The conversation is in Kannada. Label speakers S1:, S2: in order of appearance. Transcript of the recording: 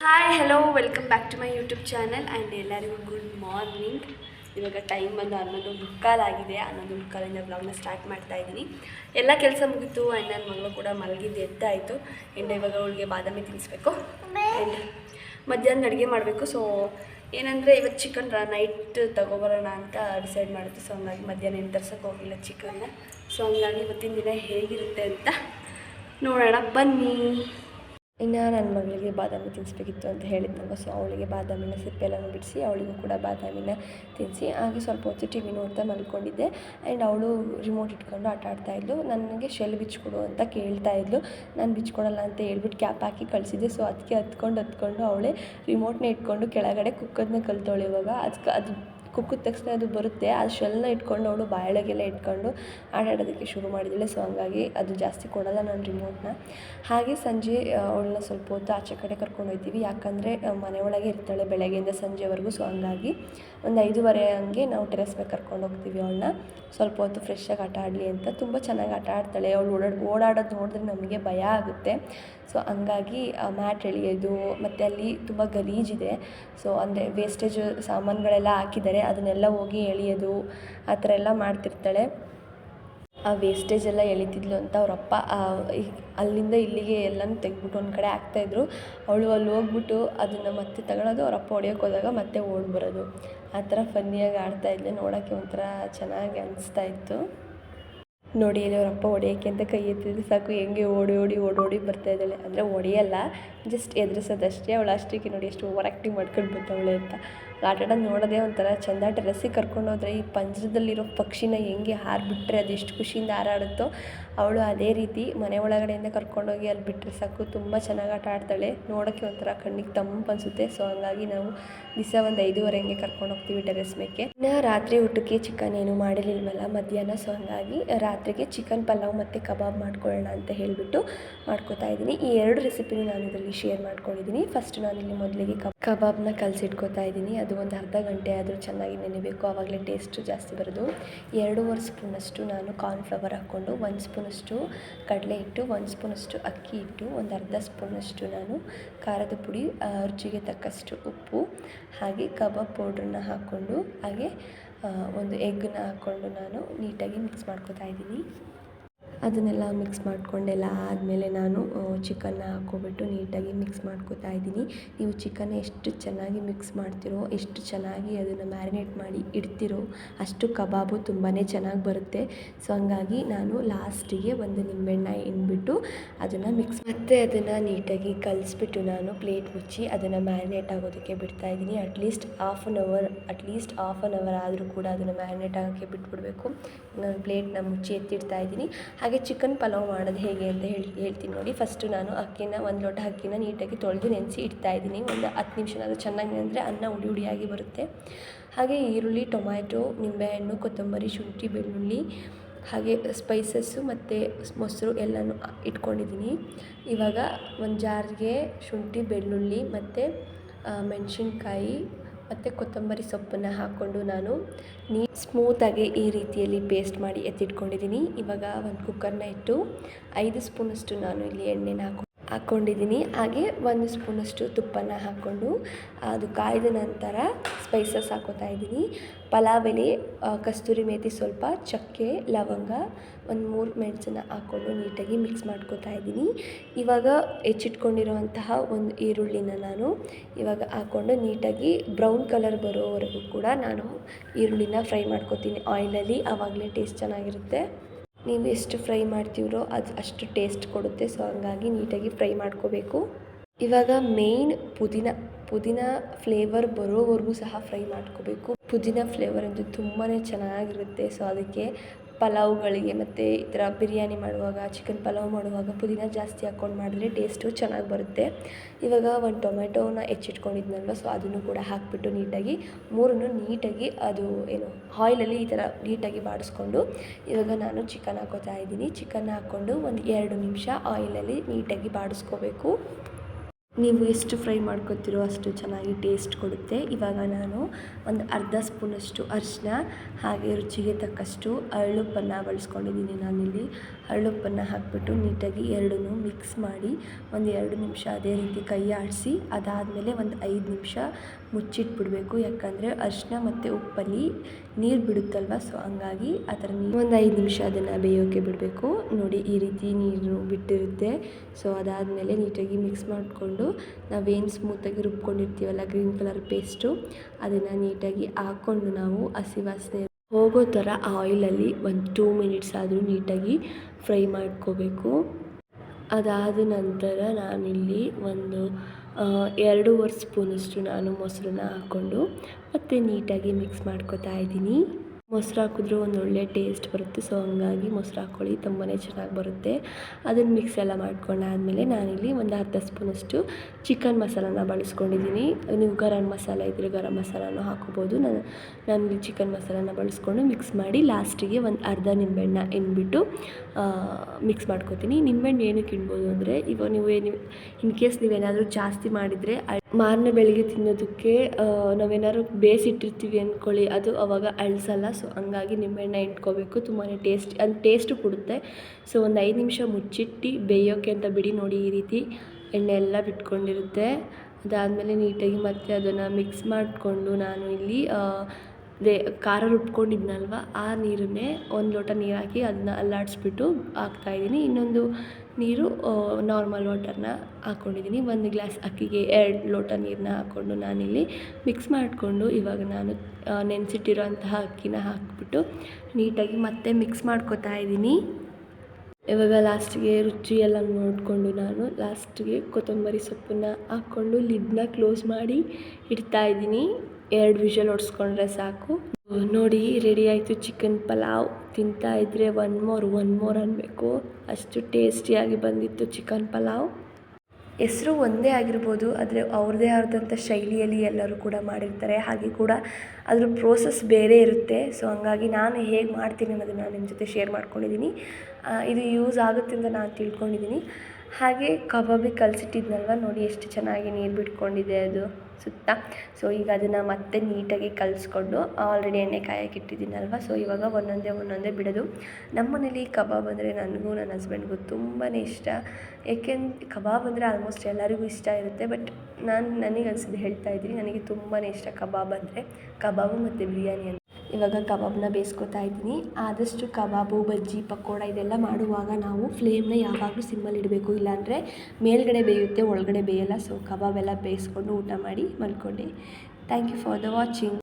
S1: Hi hello welcome back to my YouTube channel and ಎಲ್ಲರಿಗೂ ಗುಡ್ ಮಾರ್ನಿಂಗ್ ಇವಾಗ ಟೈಮ್ ಬಂದು ಹನ್ನೊಂದು ಮುಕ್ಕಾಲಾಗಿದೆ ಹನ್ನೊಂದು ಮುಕ್ಕಾಲಿಂದ ಬ್ಲಾಗ್ನ ಸ್ಟಾರ್ಟ್ ಮಾಡ್ತಾ ಇದ್ದೀನಿ. ಎಲ್ಲ ಕೆಲಸ ಮುಗೀತು. ಆ್ಯಂಡ್ ನನ್ನ ಮಗಳು ಕೂಡ ಮಲಗಿದ್ದು ಎದ್ದಾಯಿತು. ಆ್ಯಂಡ್ ಇವಾಗ ಅವಳಿಗೆ ಬಾದಾಮಿ ತಿನ್ನಿಸ್ಬೇಕು ಆ್ಯಂಡ್ ಮಧ್ಯಾಹ್ನ ಅಡುಗೆ ಮಾಡಬೇಕು. ಸೊ ಏನಂದರೆ ಇವತ್ತು ಚಿಕನ್ ನೈಟ್ ತಗೊಬರೋಣ ಅಂತ ಡಿಸೈಡ್ ಮಾಡಿದ್ದು. ಸೊ ಹಂಗಾಗಿ ಮಧ್ಯಾಹ್ನ ಏನು ತರ್ಸೋಕೆ ಹೋಗಿಲ್ಲ ಚಿಕನ್ನ ಸೊ ಹಂಗಾಗಿ ಇವತ್ತಿನ ದಿನ ಹೇಗಿರುತ್ತೆ ಅಂತ ನೋಡೋಣ. ಬನ್ನಿ. ಇನ್ನು ನನ್ನ ಮಗಳಿಗೆ ಬಾದಾಮಿ ತಿನ್ನಿಸ್ಬೇಕಿತ್ತು ಅಂತ ಹೇಳಿದ್ನಲ್ವ ಸೊ ಅವಳಿಗೆ ಬಾದಾಮಿನ ಸಿಪ್ಪೆಲ್ಲನೂ ಬಿಡಿಸಿ, ಅವಳಿಗೂ ಕೂಡ ಬಾದಾಮಿನ ತಿನ್ನಿಸಿ ಹಾಗೆ ಸ್ವಲ್ಪ ಹೊತ್ತು ಟಿ ವಿ ನೋಡ್ತಾ ಮಲ್ಕೊಂಡಿದ್ದೆ ಆ್ಯಂಡ್ ಅವಳು ರಿಮೋಟ್ ಇಟ್ಕೊಂಡು ಆಟ ಆಡ್ತಾ ಇದ್ಲು. ನನಗೆ ಶೆಲ್ ಬಿಚ್ಕೊಡು ಅಂತ ಕೇಳ್ತಾ ಇದ್ಲು. ನಾನು ಬಿಚ್ಕೊಡಲ್ಲ ಅಂತ ಹೇಳ್ಬಿಟ್ಟು ಕ್ಯಾಪ್ ಹಾಕಿ ಕಳಿಸಿದ್ದೆ ಸೊ ಅದಕ್ಕೆ ಹತ್ಕೊಂಡು ಹತ್ಕೊಂಡು ಅವಳೇ ರಿಮೋಟ್ನ ಇಟ್ಕೊಂಡು ಕೆಳಗಡೆ ಕುಕ್ಕದನ್ನ ಕಲ್ತವಳು ಇವಾಗ ಅದಕ್ಕೆ ಅದು ಕುಕ್ಕಿದ ತಕ್ಷಣ ಅದು ಬರುತ್ತೆ. ಆ ಶೆಲ್ನ ಇಟ್ಕೊಂಡು ಅವಳು ಬಾಯೊಳಗೆಲ್ಲ ಇಟ್ಕೊಂಡು ಆಟಾಡೋದಕ್ಕೆ ಶುರು ಮಾಡಿದಳೆ. ಸೊ ಹಂಗಾಗಿ ಅದು ಜಾಸ್ತಿ ಕೊಡಲ್ಲ ನಾನು ರಿಮೋಟ್ನ ಹಾಗೆ ಸಂಜೆ ಅವಳನ್ನ ಸ್ವಲ್ಪ ಹೊತ್ತು ಆಚೆ ಕಡೆ ಕರ್ಕೊಂಡು ಹೋಗ್ತೀವಿ ಯಾಕಂದರೆ ಮನೆ ಇರ್ತಾಳೆ ಬೆಳಗ್ಗೆಯಿಂದ ಸಂಜೆವರೆಗೂ. ಸೊ ಹಂಗಾಗಿ ಒಂದು ಐದೂವರೆ ಹಂಗೆ ನಾವು ಟೆರೆಸ್ ಮೇಲೆ ಕರ್ಕೊಂಡು ಹೋಗ್ತೀವಿ ಅವಳನ್ನ. ಸ್ವಲ್ಪ ಹೊತ್ತು ಫ್ರೆಶ್ಶಾಗಿ ಆಟ ಆಡಲಿ ಅಂತ. ತುಂಬ ಚೆನ್ನಾಗಿ ಆಟ ಆಡ್ತಾಳೆ. ಅವಳು ಓಡಾಡ್, ಓಡಾಡೋದು ನೋಡಿದ್ರೆ ನಮಗೆ ಭಯ ಆಗುತ್ತೆ. ಸೊ ಹಂಗಾಗಿ ಮ್ಯಾಟ್ ಎಳೆಯೋದು, ಮತ್ತು ಅಲ್ಲಿ ತುಂಬ ಗಲೀಜಿದೆ ಸೊ ಅಂದರೆ ವೇಸ್ಟೇಜ್ ಸಾಮಾನುಗಳೆಲ್ಲ ಹಾಕಿದ್ದಾರೆ. ಅದನ್ನೆಲ್ಲ ಹೋಗಿ ಎಳೆಯೋದು, ಆ ಥರ ಎಲ್ಲ ಮಾಡ್ತಿರ್ತಾಳೆ. ಆ ವೇಸ್ಟೇಜ್ ಎಲ್ಲ ಎಳಿತಿದ್ಲು ಅಂತ ಅವರಪ್ಪ ಅಲ್ಲಿಂದ ಇಲ್ಲಿಗೆ ಎಲ್ಲನೂ ತೆಗೆದ್ಬಿಟ್ಟು ಒಂದು ಕಡೆ ಹಾಕ್ತಾಯಿದ್ರು ಅವಳು ಅಲ್ಲಿ ಹೋಗ್ಬಿಟ್ಟು ಅದನ್ನು ಮತ್ತೆ ತಗೊಳೋದು ಅವರಪ್ಪ ಹೊಡಿಯೋಕೆ ಹೋದಾಗ ಮತ್ತೆ ಓಡಿ ಬರೋದು. ಆ ಥರ ಫನ್ನಿಯಾಗಿ ಆಡ್ತಾಯಿದ್ಲು ನೋಡೋಕ್ಕೆ ಒಂಥರ ಚೆನ್ನಾಗಿ ಅನಿಸ್ತಾ ಇತ್ತು. ನೋಡಿ ಅವರಪ್ಪ ಹೊಡೆಯೋಕ್ಕೆ ಅಂತ ಕೈ ಎತ್ತಿದ್ರೆ ಸಾಕು, ಹೆಂಗೆ ಓಡಿ ಓಡಿ ಓಡೋಡಿ ಬರ್ತಾ ಇದ್ದಾಳೆ. ಅಂದರೆ ಹೊಡೆಯಲ್ಲ ಜಸ್ಟ್ ಎದುರಿಸೋದಷ್ಟೇ. ಅವಳು ಅಷ್ಟಕ್ಕೆ ನೋಡಿ, ಎಷ್ಟು ಓವರ್ ಆ್ಯಕ್ಟಿಂಗ್ ಮಾಡ್ಕೊಂಡು ಬರ್ತಾವಳೆ ಅಂತ. ಆಟ ಆಡೋದು ನೋಡೋದೇ ಒಂಥರ ಚಂದ ಟೆರೆಸ್ಸಿಗೆ ಕರ್ಕೊಂಡು ಹೋದ್ರೆ ಈ ಪಂಜರದಲ್ಲಿರೋ ಪಕ್ಷಿನ ಹೆಂಗೆ ಹಾರಿಬಿಟ್ರೆ ಅದು ಎಷ್ಟು ಖುಷಿಯಿಂದ ಹಾರಾಡುತ್ತೋ ಅವಳು ಅದೇ ರೀತಿ ಮನೆ ಒಳಗಡೆಯಿಂದ ಕರ್ಕೊಂಡೋಗಿ ಅಲ್ಲಿ ಬಿಟ್ಟರೆ ಸಾಕು. ತುಂಬ ಚೆನ್ನಾಗಿ ಆಟ ಆಡ್ತಾಳೆ. ನೋಡೋಕ್ಕೆ ಒಂಥರ ಕಣ್ಣಿಗೆ ತಂಪು ಅನಿಸುತ್ತೆ. ಸೊ ಹಂಗಾಗಿ ನಾವು ದಿವಸ ಒಂದು ಐದೂವರೆ ಹಂಗೆ ಕರ್ಕೊಂಡು ಹೋಗ್ತೀವಿ ಟೆರೆಸ್ ಮೇಲೆ ಇನ್ನು ರಾತ್ರಿ ಊಟಕ್ಕೆ ಚಿಕನ್ ಏನು ಮಾಡಿರಲಿಲ್ವಲ್ಲ ಮಧ್ಯಾಹ್ನ. ಸೊ ಹಂಗಾಗಿ ರಾತ್ರಿಗೆ ಚಿಕನ್ ಪಲಾವ್ ಮತ್ತು ಕಬಾಬ್ ಮಾಡ್ಕೊಳ್ಳೋಣ ಅಂತ ಹೇಳಿಬಿಟ್ಟು ಮಾಡ್ಕೋತಾ ಇದ್ದೀನಿ. ಈ ಎರಡು ರೆಸಿಪಿನೂ ನಾನು ಇದರಲ್ಲಿ ಶೇರ್ ಮಾಡ್ಕೊಂಡಿದ್ದೀನಿ. ಫಸ್ಟ್ ನಾನು ಇಲ್ಲಿ ಮೊದಲಿಗೆ ಕಬ್ ಕಬಾಬ್ನ ಕಲಸಿಟ್ಕೋತಾ ಇದ್ದೀನಿ. ಅದು ಒಂದು ಅರ್ಧ ಗಂಟೆ ಆದರೂ ಚೆನ್ನಾಗಿ ನೆನೆಬೇಕು. ಆವಾಗಲೇ ಟೇಸ್ಟು ಜಾಸ್ತಿ ಬರೋದು. ಎರಡೂವರೆ ಸ್ಪೂನಷ್ಟು ನಾನು ಕಾರ್ನ್ಫ್ಲವರ್ ಹಾಕ್ಕೊಂಡು, ಒಂದು ಸ್ಪೂನಷ್ಟು ಕಡಲೆ ಹಿಟ್ಟು, ಒಂದು ಸ್ಪೂನಷ್ಟು ಅಕ್ಕಿ ಹಿಟ್ಟು, ಒಂದು ಅರ್ಧ ಸ್ಪೂನಷ್ಟು ನಾನು ಖಾರದ ಪುಡಿ ರುಚಿಗೆ ತಕ್ಕಷ್ಟು ಉಪ್ಪು, ಹಾಗೆ ಕಬಾಬ್ ಪೌಡ್ರನ್ನ ಹಾಕ್ಕೊಂಡು, ಹಾಗೆ ಒಂದು ಎಗ್ಗನ್ನ ಹಾಕ್ಕೊಂಡು ನಾನು ನೀಟಾಗಿ ಮಿಕ್ಸ್ ಮಾಡ್ಕೋತಾ ಇದ್ದೀನಿ. ಅದನ್ನೆಲ್ಲ ಮಿಕ್ಸ್ ಮಾಡಿಕೊಂಡೆಲ್ಲ ಆದಮೇಲೆ ನಾನು ಚಿಕನ್ನ ಹಾಕ್ಕೊಬಿಟ್ಟು ನೀಟಾಗಿ ಮಿಕ್ಸ್ ಮಾಡ್ಕೊತಾ ಇದ್ದೀನಿ. ನೀವು ಚಿಕನ್ನ ಎಷ್ಟು ಚೆನ್ನಾಗಿ ಮಿಕ್ಸ್ ಮಾಡ್ತಿರೋ, ಎಷ್ಟು ಚೆನ್ನಾಗಿ ಅದನ್ನು ಮ್ಯಾರಿನೇಟ್ ಮಾಡಿ ಇಡ್ತಿರೋ ಅಷ್ಟು ಕಬಾಬು ತುಂಬಾ ಚೆನ್ನಾಗಿ ಬರುತ್ತೆ. ಸೊ ಹಂಗಾಗಿ ನಾನು ಲಾಸ್ಟಿಗೆ ಒಂದು ನಿಂಬೆಹಣ್ಣ ಅದನ್ನು ಮಿಕ್ಸ್ ಮತ್ತು ಅದನ್ನು ನೀಟಾಗಿ ಕಲಿಸ್ಬಿಟ್ಟು ನಾನು ಪ್ಲೇಟ್ ಮುಚ್ಚಿ ಅದನ್ನು ಮ್ಯಾರಿನೇಟ್ ಆಗೋದಕ್ಕೆ ಬಿಡ್ತಾ ಇದ್ದೀನಿ. At least half an hour at least half an hour ಆದರೂ ಕೂಡ ಅದನ್ನು ಮ್ಯಾರಿನೇಟ್ ಆಗೋಕ್ಕೆ ಬಿಟ್ಬಿಡಬೇಕು. ನಾನು ಪ್ಲೇಟ್ನ ಮುಚ್ಚಿ ಎತ್ತಿಡ್ತಾ ಇದ್ದೀನಿ. ಹಾಗೆ ಚಿಕನ್ ಪಲಾವ್ ಮಾಡೋದು ಹೇಗೆ ಅಂತ ಹೇಳಿ, ಹೇಳ್ತೀನಿ ನೋಡಿ. ಫಸ್ಟು ನಾನು ಅಕ್ಕಿನ, ಒಂದು ಲೋಟ ಅಕ್ಕಿನ ನೀಟಾಗಿ ತೊಳೆದು ನೆನೆಸಿ ಇಡ್ತಾ ಇದ್ದೀನಿ. ಒಂದು ಹತ್ತು ನಿಮಿಷ ಅದು ಚೆನ್ನಾಗಿ ನೆನೆದ್ರೆ ಅನ್ನ ಉಡಿ ಉಡಿಯಾಗಿ ಬರುತ್ತೆ. ಹಾಗೆ ಈರುಳ್ಳಿ, ಟೊಮ್ಯಾಟೊ, ನಿಂಬೆಹಣ್ಣು, ಕೊತ್ತಂಬರಿ, ಶುಂಠಿ, ಬೆಳ್ಳುಳ್ಳಿ ಹಾಗೆ ಸ್ಪೈಸಸ್ಸು ಮತ್ತು ಮೊಸರು ಎಲ್ಲನೂ ಇಟ್ಕೊಂಡಿದ್ದೀನಿ. ಇವಾಗ ಒಂದು ಜಾರ್ಗೆ ಶುಂಠಿ, ಬೆಳ್ಳುಳ್ಳಿ ಮತ್ತು ಮೆಣಸಿನ್ಕಾಯಿ ಮತ್ತು ಕೊತ್ತಂಬರಿ ಸೊಪ್ಪನ್ನು ಹಾಕ್ಕೊಂಡು ನಾನು ನೀ ಸ್ಮೂತಾಗಿ ಈ ರೀತಿಯಲ್ಲಿ ಪೇಸ್ಟ್ ಮಾಡಿ ಎತ್ತಿಟ್ಕೊಂಡಿದ್ದೀನಿ. ಇವಾಗ ಒಂದು ಕುಕ್ಕರ್ನ ಇಟ್ಟು ಐದು ಸ್ಪೂನಷ್ಟು ನಾನು ಇಲ್ಲಿ ಎಣ್ಣೆನ ಹಾಕೊ ಹಾಕ್ಕೊಂಡಿದ್ದೀನಿ. ಹಾಗೆ ಒಂದು ಸ್ಪೂನಷ್ಟು ತುಪ್ಪನ ಹಾಕ್ಕೊಂಡು, ಅದು ಕಾಯ್ದ ನಂತರ ಸ್ಪೈಸಸ್ ಹಾಕೋತಾ ಇದ್ದೀನಿ. ಪಲಾವ್ ಎಲೆ ಕಸ್ತೂರಿ ಮೇಥಿ ಸ್ವಲ್ಪ, ಚಕ್ಕೆ, ಲವಂಗ, ಒಂದು ಮೂರು ಮೆಣಸನ್ನ ಹಾಕ್ಕೊಂಡು ನೀಟಾಗಿ ಮಿಕ್ಸ್ ಮಾಡ್ಕೋತಾ ಇದ್ದೀನಿ. ಇವಾಗ ಹೆಚ್ಚಿಟ್ಕೊಂಡಿರುವಂತಹ ಒಂದು ಈರುಳ್ಳಿನ ನಾನು ಇವಾಗ ಹಾಕ್ಕೊಂಡು ನೀಟಾಗಿ ಬ್ರೌನ್ ಕಲರ್ ಬರೋವರೆಗೂ ಕೂಡ ನಾನು ಈರುಳ್ಳಿನ ಫ್ರೈ ಮಾಡ್ಕೋತೀನಿ. ಆಯಿಲಲ್ಲಿ ಆವಾಗಲೇ ಟೇಸ್ಟ್ ಚೆನ್ನಾಗಿರುತ್ತೆ. ನೀವು ಎಷ್ಟು ಫ್ರೈ ಮಾಡ್ತೀರೋ ಅದು ಅಷ್ಟು ಟೇಸ್ಟ್ ಕೊಡುತ್ತೆ. ಸೊ ಹಂಗಾಗಿ ನೀಟಾಗಿ ಫ್ರೈ ಮಾಡ್ಕೋಬೇಕು. ಇವಾಗ ಮೇಯ್ನ್ ಪುದೀನ ಪುದೀನ ಫ್ಲೇವರ್ ಬರೋವರೆಗೂ ಸಹ ಫ್ರೈ ಮಾಡ್ಕೋಬೇಕು. ಪುದೀನ ಫ್ಲೇವರ್ ಅಂತೂ ತುಂಬಾ ಚೆನ್ನಾಗಿರುತ್ತೆ. ಸೊ ಅದಕ್ಕೆ ಪಲಾವ್ಗಳಿಗೆ ಮತ್ತು ಈ ಥರ ಬಿರಿಯಾನಿ ಮಾಡುವಾಗ ಚಿಕನ್ ಪಲಾವ್ ಮಾಡುವಾಗ ಪುದೀನ ಜಾಸ್ತಿ ಹಾಕ್ಕೊಂಡು ಮಾಡಿದ್ರೆ ಟೇಸ್ಟು ಚೆನ್ನಾಗಿ ಬರುತ್ತೆ. ಇವಾಗ ಒಂದು ಟೊಮೆಟೋನ ಹೆಚ್ಚಿಟ್ಕೊಂಡಿದ್ನಲ್ವ ಸೊ ಅದನ್ನು ಕೂಡ ಹಾಕಿಬಿಟ್ಟು ನೀಟಾಗಿ ಮೂರನ್ನು ನೀಟಾಗಿ ಅದು ಏನು ಆಯಿಲಲ್ಲಿ ಈ ಥರ ನೀಟಾಗಿ ಬಾಡಿಸ್ಕೊಂಡು ಇವಾಗ ನಾನು ಚಿಕನ್ ಹಾಕೋತಾ ಇದ್ದೀನಿ. ಚಿಕನ್ ಹಾಕ್ಕೊಂಡು ಒಂದು ಎರಡು ನಿಮಿಷ ಆಯಿಲಲ್ಲಿ ನೀಟಾಗಿ ಬಾಡಿಸ್ಕೋಬೇಕು. ನೀವು ಎಷ್ಟು ಫ್ರೈ ಮಾಡ್ಕೊತೀರೋ ಅಷ್ಟು ಚೆನ್ನಾಗಿ ಟೇಸ್ಟ್ ಕೊಡುತ್ತೆ. ಇವಾಗ ನಾನು ಒಂದು ಅರ್ಧ ಸ್ಪೂನಷ್ಟು ಅರಿಶಿನ, ಹಾಗೆ ರುಚಿಗೆ ತಕ್ಕಷ್ಟು ಅರಳುಪ್ಪನ್ನು ಬಳಸ್ಕೊಂಡಿದ್ದೀನಿ ನಾನಿಲ್ಲಿ. ಅರಳುಪ್ಪನ್ನು ಹಾಕಿಬಿಟ್ಟು ನೀಟಾಗಿ ಎರಡನ್ನೂ ಮಿಕ್ಸ್ ಮಾಡಿ ಒಂದು ಎರಡು ನಿಮಿಷ ಅದೇ ರೀತಿ ಕೈ ಆಡಿಸಿ, ಅದಾದಮೇಲೆ ಒಂದು ಐದು ನಿಮಿಷ ಮುಚ್ಚಿಟ್ಬಿಡಬೇಕು. ಯಾಕಂದರೆ ಅರಿಶಿನ ಮತ್ತು ಉಪ್ಪಲ್ಲಿ ನೀರು ಬಿಡುತ್ತಲ್ವ, ಸೊ ಹಂಗಾಗಿ ಆ ಥರ ನೀರು ಒಂದು ಐದು ನಿಮಿಷ ಅದನ್ನು ಬೇಯೋಕೆ ಬಿಡಬೇಕು. ನೋಡಿ ಈ ರೀತಿ ನೀರು ಬಿಟ್ಟಿರುತ್ತೆ. ಸೊ ಅದಾದಮೇಲೆ ನೀಟಾಗಿ ಮಿಕ್ಸ್ ಮಾಡಿಕೊಂಡು ನಾವೇನು ಸ್ಮೂತಾಗಿ ರುಬ್ಕೊಂಡಿರ್ತೀವಲ್ಲ ಗ್ರೀನ್ ಕಲರ್ ಪೇಸ್ಟು, ಅದನ್ನು ನೀಟಾಗಿ ಹಾಕ್ಕೊಂಡು ನಾವು ಹಸಿ ವಾಸನೆ ಹೋಗೋ ಥರ ಆಯಿಲಲ್ಲಿ ಒಂದು ಟೂ ಮಿನಿಟ್ಸ್ ಆದರೂ ನೀಟಾಗಿ ಫ್ರೈ ಮಾಡ್ಕೋಬೇಕು. ಅದಾದ ನಂತರ ನಾನಿಲ್ಲಿ ಒಂದು ಎರಡೂವರೆ ಸ್ಪೂನಷ್ಟು ನಾನು ಮೊಸರನ್ನ ಹಾಕ್ಕೊಂಡು ಮತ್ತು ನೀಟಾಗಿ ಮಿಕ್ಸ್ ಮಾಡ್ಕೊತಾ ಇದ್ದೀನಿ. ಮೊಸರು ಹಾಕಿದ್ರು ಒಂದು ಒಳ್ಳೆ ಟೇಸ್ಟ್ ಬರುತ್ತೆ. ಸೊ ಹಂಗಾಗಿ ಮೊಸ್ರು ಹಾಕ್ಕೊಳ್ಳಿ ತುಂಬಾ ಚೆನ್ನಾಗಿ ಬರುತ್ತೆ. ಅದನ್ನು ಮಿಕ್ಸ್ ಎಲ್ಲ ಮಾಡ್ಕೊಂಡಾದಮೇಲೆ ನಾನಿಲ್ಲಿ ಒಂದು ಅರ್ಧ ಸ್ಪೂನಷ್ಟು ಚಿಕನ್ ಮಸಾಲಾನ ಬಳಸ್ಕೊಂಡಿದ್ದೀನಿ. ನೀವು ಗರಂ ಮಸಾಲ ಇದ್ದರೆ ಗರಂ ಮಸಾಲನೂ ಹಾಕೋಬೋದು ನಾನು ನಾನಿಲ್ಲಿ ಚಿಕನ್ ಮಸಾಲಾನ ಬಳಸ್ಕೊಂಡು ಮಿಕ್ಸ್ ಮಾಡಿ ಲಾಸ್ಟಿಗೆ ಒಂದು ಅರ್ಧ ನಿಂಬೆಹಣ್ಣ ಇನ್ಬಿಟ್ಟು ಮಿಕ್ಸ್ ಮಾಡ್ಕೊತೀನಿ. ನಿಂಬೆಹಣ್ಣು ಏನಕ್ಕೆ ಹಿಂಡ್ಬೋದು ಅಂದರೆ ಇವಾಗ ನೀವು ಏನು ಇನ್ ಕೇಸ್ ನೀವೇನಾದರೂ ಜಾಸ್ತಿ ಮಾಡಿದರೆ ಮಾರನೇ ಬೆಳಗ್ಗೆ ತಿನ್ನೋದಕ್ಕೆ ನಾವೇನಾದ್ರು ಬೇಯಿಸಿಟ್ಟಿರ್ತೀವಿ ಅಂದ್ಕೊಳ್ಳಿ ಅದು ಅವಾಗ ಅಳಿಸಲ್ಲ. ಸೊ ಹಂಗಾಗಿ ನಿಂಬೆಹಣ್ಣು ಇಟ್ಕೋಬೇಕು. ತುಂಬಾ ಟೇಸ್ಟ್ ಅದು ಟೇಸ್ಟು ಕೊಡುತ್ತೆ. ಸೊ ಒಂದು ಐದು ನಿಮಿಷ ಮುಚ್ಚಿಟ್ಟು ಬೇಯೋಕ್ಕೆ ಅಂತ ಬಿಡಿ ನೋಡಿ ಈ ರೀತಿ ಎಣ್ಣೆ ಎಲ್ಲ ಬಿಟ್ಕೊಂಡಿರುತ್ತೆ. ಅದಾದಮೇಲೆ ನೀಟಾಗಿ ಮತ್ತೆ ಅದನ್ನು ಮಿಕ್ಸ್ ಮಾಡಿಕೊಂಡು ನಾನು ಇಲ್ಲಿ ಅದೇ ಖಾರ ರುಬ್ಕೊಂಡಿದ್ನಲ್ವ, ಆ ನೀರನ್ನೇ ಒಂದು ಲೋಟ ನೀರು ಹಾಕಿ ಅದನ್ನ ಅಲ್ಲಾಡಿಸ್ಬಿಟ್ಟು ಹಾಕ್ತಾಯಿದ್ದೀನಿ ಇನ್ನೊಂದು ನೀರು ನಾರ್ಮಲ್ ವಾಟರ್ನ ಹಾಕ್ಕೊಂಡಿದ್ದೀನಿ ಒಂದು ಗ್ಲಾಸ್ ಅಕ್ಕಿಗೆ ಎರಡು ಲೋಟ ನೀರನ್ನ ಹಾಕ್ಕೊಂಡು ನಾನಿಲ್ಲಿ ಮಿಕ್ಸ್ ಮಾಡಿಕೊಂಡು ಇವಾಗ ನಾನು ನೆನೆಸಿಟ್ಟಿರೋಂತಹ ಅಕ್ಕಿನ ಹಾಕಿಬಿಟ್ಟು ನೀಟಾಗಿ ಮತ್ತೆ ಮಿಕ್ಸ್ ಮಾಡ್ಕೊತಾ ಇದ್ದೀನಿ ಇವಾಗ ಲಾಸ್ಟಿಗೆ ರುಚಿ ಎಲ್ಲ ನೋಡಿಕೊಂಡು ನಾನು ಲಾಸ್ಟಿಗೆ ಕೊತ್ತಂಬರಿ ಸೊಪ್ಪನ್ನು ಹಾಕ್ಕೊಂಡು ಲಿಡ್ನ ಕ್ಲೋಸ್ ಮಾಡಿ ಇಡ್ತಾಯಿದ್ದೀನಿ ಎರಡು ವಿಷಲ್ ಹೊಡ್ಸ್ಕೊಂಡ್ರೆ ಸಾಕು. ನೋಡಿ ರೆಡಿ ಆಯಿತು ಚಿಕನ್ ಪಲಾವ್. ತಿಂತಾ ಇದ್ರೆ ಒನ್ ಮೋರ್ ಒನ್ ಮೋರ್ ಅನ್ನಬೇಕು ಅಷ್ಟು ಟೇಸ್ಟಿಯಾಗಿ ಬಂದಿತ್ತು ಚಿಕನ್ ಪಲಾವ್. ಹೆಸರು ಒಂದೇ ಆಗಿರ್ಬೋದು, ಆದರೆ ಅವ್ರದ್ದೇ ಆದಂಥ ಶೈಲಿಯಲ್ಲಿ ಎಲ್ಲರೂ ಕೂಡ ಮಾಡಿರ್ತಾರೆ. ಹಾಗೆ ಕೂಡ ಅದ್ರ ಪ್ರೋಸೆಸ್ ಬೇರೆ ಇರುತ್ತೆ. ಸೊ ಹಂಗಾಗಿ ನಾನು ಹೇಗೆ ಮಾಡ್ತೀನಿ ಅನ್ನೋದನ್ನು ನಿಮ್ಮ ಜೊತೆ ಶೇರ್ ಮಾಡ್ಕೊಂಡಿದ್ದೀನಿ ಇದು ಯೂಸ್ ಆಗುತ್ತೆ ಅಂತ ನಾನು ತಿಳ್ಕೊಂಡಿದ್ದೀನಿ ಹಾಗೆ ಕಬಾಬಿ ಕಲಸಿಟ್ಟಿದ್ನಲ್ವ? ನೋಡಿ, ಎಷ್ಟು ಚೆನ್ನಾಗಿ ನೀರು ಬಿಟ್ಕೊಂಡಿದೆ ಅದು. ಸುತ್ತ. ಸೊ ಈಗ ಅದನ್ನು ಮತ್ತೆ ನೀಟಾಗಿ ಕಲಿಸ್ಕೊಂಡು ಆಲ್ರೆಡಿ ಎಣ್ಣೆ ಕಾಯಕ್ಕೆ ಇಟ್ಟಿದ್ದೀನಲ್ವ? ಸೊ ಇವಾಗ ಒಂದೊಂದೇ ಒಂದೊಂದೇ ಬಿಡೋದು. ನಮ್ಮ ಮನೇಲಿ ಕಬಾಬ್ ಅಂದರೆ ನನಗೂ ನನ್ನ ಹಸ್ಬೆಂಡ್ಗೂ ತುಂಬಾ ಇಷ್ಟ. ಏಕೆಂದ್ರೆ ಕಬಾಬ್ ಅಂದರೆ ಆಲ್ಮೋಸ್ಟ್ ಎಲ್ಲರಿಗೂ ಇಷ್ಟ ಇರುತ್ತೆ ಬಟ್ ನಾನು ನನಗೆ ಅನ್ಸಿದ್ದು ಹೇಳ್ತಾ ಇದ್ದೀನಿ, ನನಗೆ ತುಂಬಾ ಇಷ್ಟ ಕಬಾಬ್ ಅಂದರೆ ಕಬಾಬು ಮತ್ತು ಬಿರಿಯಾನಿ ಅಂತ. ಇವಾಗ ಕಬಾಬ್ನ ಬೇಯಿಸ್ಕೊತಾ ಇದ್ದೀನಿ. ಆದಷ್ಟು ಕಬಾಬು, ಬಜ್ಜಿ, ಪಕೋಡ ಇದೆಲ್ಲ ಮಾಡುವಾಗ ನಾವು ಫ್ಲೇಮ್ನ ಯಾವಾಗಲೂ ಸಿಮ್ಮಲ್ಲಿ ಇಡಬೇಕು. ಇಲ್ಲಾಂದರೆ ಮೇಲ್ಗಡೆ ಬೇಯುತ್ತೆ, ಒಳಗಡೆ ಬೇಯಲ್ಲ. ಸೊ ಕಬಾಬೆಲ್ಲ ಬೇಯಿಸ್ಕೊಂಡು ಊಟ ಮಾಡಿ ಮಲ್ಕೊಳ್ಳಿ thank you for the watching